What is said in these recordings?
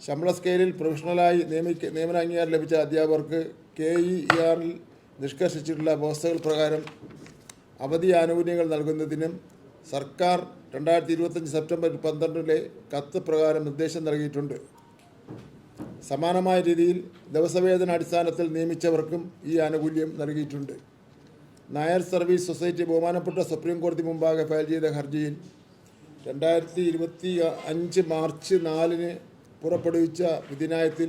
ശമ്പള സ്കെയിലിൽ പ്രൊഫഷണലായി നിയമിക്ക നിയമനാംഗീകാരം ലഭിച്ച അധ്യാപകർക്ക് കെ ഇ ആറിൽ നിഷ്കർഷിച്ചിട്ടുള്ള വ്യവസ്ഥകൾ പ്രകാരം അവധി ആനുകൂല്യങ്ങൾ നൽകുന്നതിനും സർക്കാർ രണ്ടായിരത്തി ഇരുപത്തഞ്ച് സെപ്റ്റംബർ പന്ത്രണ്ടിലെ കത്ത് പ്രകാരം നിർദ്ദേശം നൽകിയിട്ടുണ്ട്. സമാനമായ രീതിയിൽ ദിവസവേതന അടിസ്ഥാനത്തിൽ നിയമിച്ചവർക്കും ഈ ആനുകൂല്യം നൽകിയിട്ടുണ്ട്. നായർ സർവീസ് സൊസൈറ്റി ബഹുമാനപ്പെട്ട സുപ്രീം കോടതി മുമ്പാകെ ഫയൽ ചെയ്ത ഹർജിയിൽ രണ്ടായിരത്തി ഇരുപത്തി അഞ്ച് മാർച്ച് നാലിന് പുറപ്പെടുവിച്ച വിധിനായത്തിൽ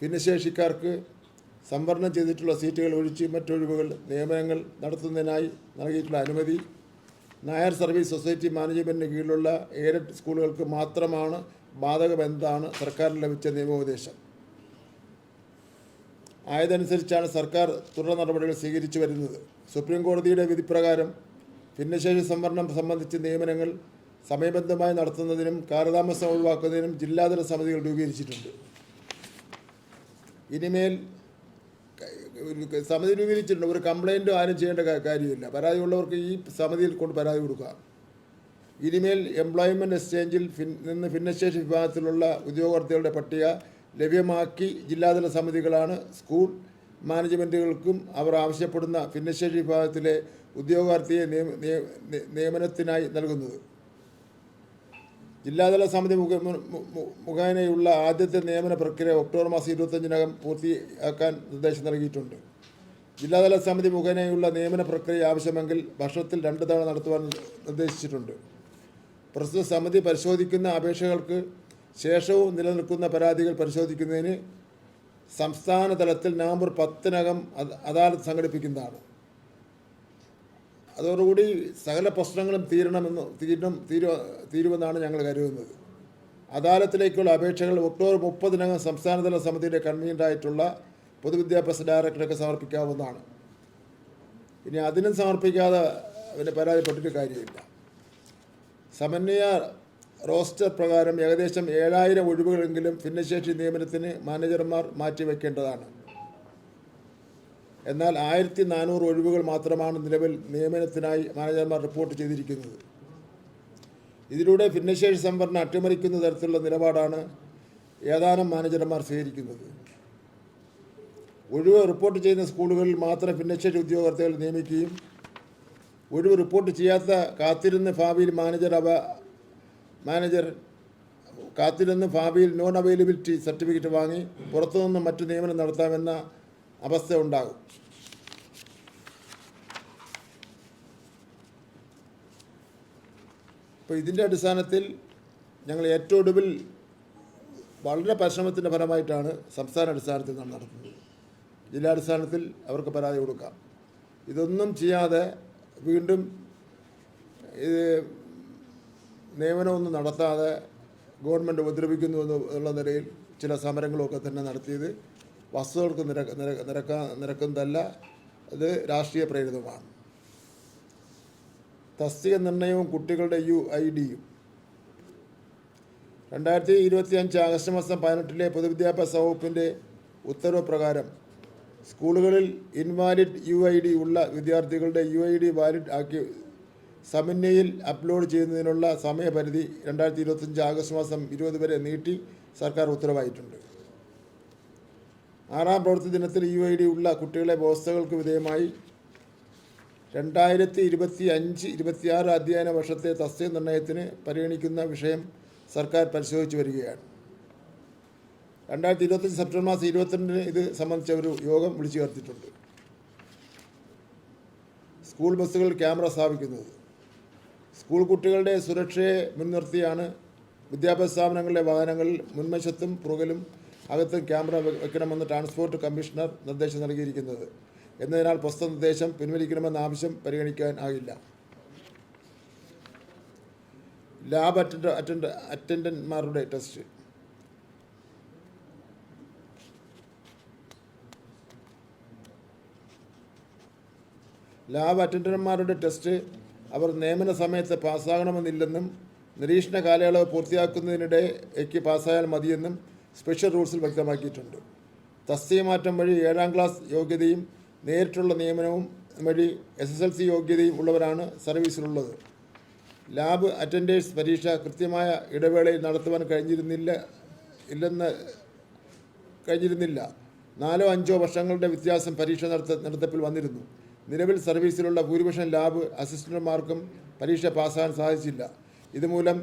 ഭിന്നശേഷിക്കാർക്ക് സംവരണം ചെയ്തിട്ടുള്ള സീറ്റുകൾ ഒഴിച്ച് മറ്റൊഴിവുകൾ നിയമനങ്ങൾ നടത്തുന്നതിനായി നൽകിയിട്ടുള്ള അനുമതി. നായർ സർവീസ് സൊസൈറ്റി മാനേജ്മെന്റിന് കീഴിലുള്ള എയ്ഡഡ് സ്കൂളുകൾക്ക് മാത്രമാണ് ബാധകമെന്താണ് സർക്കാരിന് ലഭിച്ച നിയമോപദേശം. ആയതനുസരിച്ചാണ് സർക്കാർ തുടർ നടപടികൾ സ്വീകരിച്ചു വരുന്നത്. സുപ്രീം കോടതിയുടെ വിധിപ്രകാരം ഭിന്നശേഷി സംവരണം സംബന്ധിച്ച് നിയമനങ്ങൾ സമയബന്ധമായി നടത്തുന്നതിനും കാലതാമസം ഒഴിവാക്കുന്നതിനും ജില്ലാതല സമിതികൾ രൂപീകരിച്ചിട്ടുണ്ട്. ഇനിമേൽ സമിതി രൂപീകരിച്ചിട്ടുണ്ട്. ഒരു കംപ്ലൈന്റും ആരും ചെയ്യേണ്ട കാര്യമില്ല. പരാതി ഉള്ളവർക്ക് ഈ സമിതിയിൽ കൊണ്ട് പരാതി കൊടുക്കുക. ഇനിമേൽ എംപ്ലോയ്മെന്റ് എക്സ്ചേഞ്ചിൽ നിന്ന് ഭിന്നശേഷി വിഭാഗത്തിലുള്ള ഉദ്യോഗാർത്ഥികളുടെ പട്ടിക ലഭ്യമാക്കി ജില്ലാതല സമിതികളാണ്. സ്കൂൾ മാനേജ്മെന്റുകൾക്കും അവർ ആവശ്യപ്പെടുന്ന ഭിന്നശേഷി വിഭാഗത്തിലെ ഉദ്യോഗാർത്ഥിയെ നിയമനത്തിനായി നൽകുന്നത്. ജില്ലാതല സമിതി മുഖ മുഖേനയുള്ള ആദ്യത്തെ നിയമന പ്രക്രിയ ഒക്ടോബർ മാസം ഇരുപത്തഞ്ചിനകം പൂർത്തിയാക്കാൻ നിർദ്ദേശം നൽകിയിട്ടുണ്ട്. ജില്ലാതല സമിതി മുഖേനയുള്ള നിയമന പ്രക്രിയ ആവശ്യമെങ്കിൽ വർഷത്തിൽ രണ്ട് തവണ നടത്തുവാൻ നിർദ്ദേശിച്ചിട്ടുണ്ട്. പ്രസ്തുത സമിതി പരിശോധിക്കുന്ന അപേക്ഷകൾക്ക് ശേഷവും നിലനിൽക്കുന്ന പരാതികൾ പരിശോധിക്കുന്നതിന് സംസ്ഥാന തലത്തിൽ നവംബർ പത്തിനകം അദ- അദാലത്ത് സംഘടിപ്പിക്കുന്നതാണ്. അതോടുകൂടി സകല പ്രശ്നങ്ങളും തീരണമെന്ന് തീരണം തീരു തീരുമെന്നാണ് ഞങ്ങൾ കരുതുന്നത്. അദാലത്തിലേക്കുള്ള അപേക്ഷകൾ ഒക്ടോബർ മുപ്പതിനകം സംസ്ഥാനതല സമിതിയുടെ കൺവീനറായിട്ടുള്ള പൊതുവിദ്യാഭ്യാസ ഡയറക്ടർക്ക് സമർപ്പിക്കാവുന്നതാണ്. ഇനി അതിനും സമർപ്പിക്കാതെ പിന്നെ പരാതിപ്പെട്ടിട്ട് കാര്യമില്ല. സമന്വയ റോസ്റ്റർ പ്രകാരം ഏകദേശം ഏഴായിരം ഒഴിവുകളെങ്കിലും ഭിന്നശേഷി നിയമനത്തിന് മാനേജർമാർ മാറ്റിവെക്കേണ്ടതാണ്. എന്നാൽ ആയിരത്തി നാനൂറ് ഒഴിവുകൾ മാത്രമാണ് നിലവിൽ നിയമനത്തിനായി മാനേജർമാർ റിപ്പോർട്ട് ചെയ്തിരിക്കുന്നത്. ഇതിലൂടെ ഭിന്നശേഷി സംവരണം അട്ടിമറിക്കുന്ന തരത്തിലുള്ള നിലപാടാണ് ഏതാനും മാനേജർമാർ സ്വീകരിക്കുന്നത്. ഒഴിവ് റിപ്പോർട്ട് ചെയ്യുന്ന സ്കൂളുകളിൽ മാത്രം ഭിന്നശേഷി ഉദ്യോഗാർത്ഥികൾ നിയമിക്കുകയും ഒഴിവ് റിപ്പോർട്ട് ചെയ്യാത്ത കാത്തിരുന്ന് ഭാവിയിൽ മാനേജർ അവ മാനേജർ കാത്തിരുന്ന് ഭാവിയിൽ നോൺ അവൈലബിലിറ്റി സർട്ടിഫിക്കറ്റ് വാങ്ങി പുറത്തുനിന്ന് മറ്റു നിയമനം നടത്താമെന്ന അവസ്ഥ ഉണ്ടാകും. അപ്പോൾ ഇതിന്റെ അടിസ്ഥാനത്തിൽ ഞങ്ങൾ ഏറ്റവും ഒടുവിൽ വളരെ പരിശ്രമത്തിന്റെ ഫലമായിട്ടാണ് സംസ്ഥാന അടിസ്ഥാനത്തിൽ നാം നടത്തുന്നത്. ജില്ലാടിസ്ഥാനത്തിൽ അവർക്ക് പരാതി കൊടുക്കാം. ഇതൊന്നും ചെയ്യാതെ വീണ്ടും ഇത് നിയമനമൊന്നും നടത്താതെ ഗവൺമെന്റ് ഉപദ്രവിക്കുന്നു എന്നുള്ള നിലയിൽ ചില സമരങ്ങളൊക്കെ തന്നെ നടത്തിയത് വസ്തുക്കൾക്ക് നിര നിര നിരക്ക നിരക്കുന്നതല്ല അത് രാഷ്ട്രീയ പ്രേരിതമാണ്. തസ്തിക നിർണയവും കുട്ടികളുടെ യു ഐ ഡിയും. രണ്ടായിരത്തി ഇരുപത്തി അഞ്ച് ആഗസ്റ്റ് മാസം പതിനെട്ടിലെ പൊതുവിദ്യാഭ്യാസ വകുപ്പിന്റെ ഉത്തരവ് പ്രകാരം സ്കൂളുകളിൽ ഇൻവാലിഡ് യു ഐ ഡി ഉള്ള വിദ്യാർത്ഥികളുടെ യു ഐ ഡി വാലിഡ് ആക്കി സമന്വയിൽ അപ്ലോഡ് ചെയ്യുന്നതിനുള്ള സമയപരിധി രണ്ടായിരത്തി ഇരുപത്തഞ്ച് ആഗസ്റ്റ് മാസം ഇരുപത് വരെ നീട്ടി സർക്കാർ ഉത്തരവായിട്ടുണ്ട്. ആറാം പ്രവൃത്തി ദിനത്തിൽ യു ഐ ഡി ഉള്ള കുട്ടികളെ വ്യവസ്ഥകൾക്ക് വിധേയമായി രണ്ടായിരത്തി ഇരുപത്തി അഞ്ച് ഇരുപത്തിയാറ് അധ്യയന വർഷത്തെ തസ്തിക നിർണയത്തിന് പരിഗണിക്കുന്ന വിഷയം സർക്കാർ പരിശോധിച്ചു വരികയാണ്. രണ്ടായിരത്തി ഇരുപത്തഞ്ച് സെപ്റ്റംബർ മാസം ഇരുപത്തിരണ്ടിന് ഇത് സംബന്ധിച്ച ഒരു യോഗം വിളിച്ചു ചേർത്തിട്ടുണ്ട്. സ്കൂൾ ബസ്സുകളിൽ ക്യാമറ സ്ഥാപിക്കുന്നത്. സ്കൂൾ കുട്ടികളുടെ സുരക്ഷയെ മുൻനിർത്തിയാണ് വിദ്യാഭ്യാസ സ്ഥാപനങ്ങളിലെ വാഹനങ്ങളിൽ മുൻവശത്തും പുറകിലും അകത്തും ക്യാമറ വയ്ക്കണമെന്ന് ട്രാൻസ്പോർട്ട് കമ്മീഷണർ നിർദ്ദേശം നൽകിയിരിക്കുന്നത്. എന്നതിനാൽ പ്രസ്തുത നിർദ്ദേശം പിൻവലിക്കണമെന്ന ആവശ്യം പരിഗണിക്കാൻ ആകില്ല. ലാബ് അറ്റൻഡ് അറ്റൻഡ് അറ്റൻഡന്റ്മാരുടെ ടെസ്റ്റ്. ലാബ് അറ്റൻഡന്റ്മാരുടെ ടെസ്റ്റ് അവർ നിയമന സമയത്ത് പാസ്സാകണമെന്നില്ലെന്നും നിരീക്ഷണ കാലയളവ് പൂർത്തിയാക്കുന്നതിനിടയ്ക്ക് പാസ്സായാൽ മതിയെന്നും സ്പെഷ്യൽ റൂൾസിൽ വ്യക്തമാക്കിയിട്ടുണ്ട്. തസ്തിക മാറ്റം വഴി ഏഴാം ക്ലാസ് യോഗ്യതയും നേരിട്ടുള്ള നിയമനവും വഴി എസ് എസ് എൽ സി യോഗ്യതയും ഉള്ളവരാണ് സർവീസിലുള്ളത്. ലാബ് അറ്റൻഡേഴ്സ് പരീക്ഷ കൃത്യമായ ഇടവേളയിൽ നടത്തുവാൻ കഴിഞ്ഞിരുന്നില്ല ഇല്ലെന്ന് കഴിഞ്ഞിരുന്നില്ല. നാലോ അഞ്ചോ വർഷങ്ങളുടെ വ്യത്യാസം പരീക്ഷ നടത്ത നടത്തിപ്പിൽ വന്നിരുന്നു. നിലവിൽ സർവീസിലുള്ള ഭൂരിപക്ഷം ലാബ് അസിസ്റ്റന്റുമാർക്കും പരീക്ഷ പാസ്സാകാൻ സാധിച്ചില്ല. ഇതുമൂലം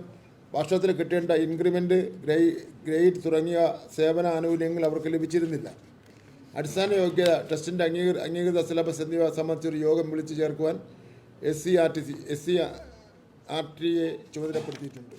വർഷത്തിൽ കിട്ടേണ്ട ഇൻക്രിമെന്റ് ഗ്രേ ഗ്രേഡ് തുടങ്ങിയ സേവന ആനുകൂല്യങ്ങൾ അവർക്ക് ലഭിച്ചിരുന്നില്ല. അടിസ്ഥാന യോഗ്യത ടെസ്റ്റിന്റെ അംഗീകൃത അംഗീകൃത സിലബസ് എന്നിവ സംബന്ധിച്ചൊരു യോഗം വിളിച്ചു ചേർക്കുവാൻ S C R T C S C R T A ചുമതലപ്പെടുത്തിയിട്ടുണ്ട്.